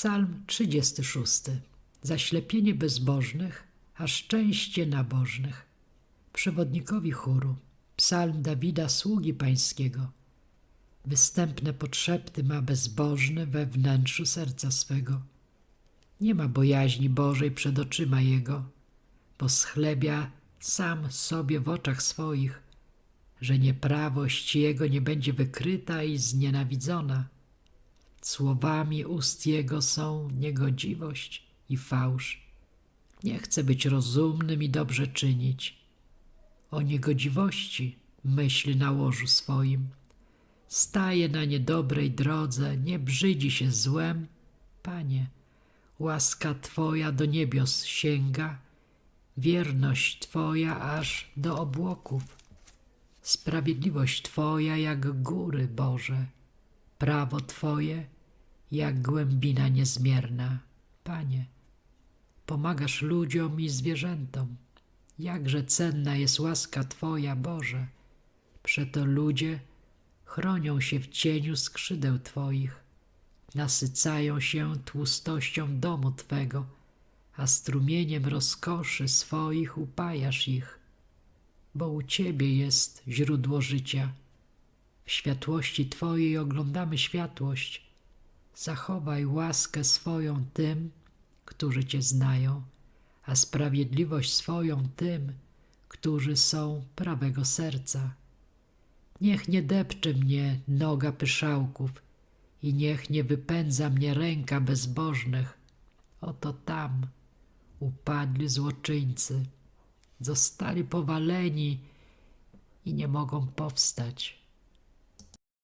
Psalm 36. Zaślepienie bezbożnych, a szczęście nabożnych. Przewodnikowi chóru. Psalm Dawida, sługi pańskiego. Występne podszepty ma bezbożny we wnętrzu serca swego. Nie ma bojaźni Bożej przed oczyma jego, bo schlebia sam sobie w oczach swoich, że nieprawość jego nie będzie wykryta i znienawidzona. Słowami ust jego są niegodziwość i fałsz. Nie chce być rozumnym i dobrze czynić. O niegodziwości myśli na łożu swoim. Staje na niedobrej drodze, nie brzydzi się złem. Panie, łaska Twoja do niebios sięga, wierność Twoja aż do obłoków. Sprawiedliwość Twoja jak góry, Boże, prawo Twoje jak głębina niezmierna. Panie, pomagasz ludziom i zwierzętom. Jakże cenna jest łaska Twoja, Boże. Przeto ludzie chronią się w cieniu skrzydeł Twoich, nasycają się tłustością domu Twego, a strumieniem rozkoszy swoich upajasz ich, bo u Ciebie jest źródło życia. Światłości Twojej oglądamy światłość. Zachowaj łaskę swoją tym, którzy Cię znają, a sprawiedliwość swoją tym, którzy są prawego serca. Niech nie depcze mnie noga pyszałków i niech nie wypędza mnie ręka bezbożnych. Oto tam upadli złoczyńcy, zostali powaleni i nie mogą powstać.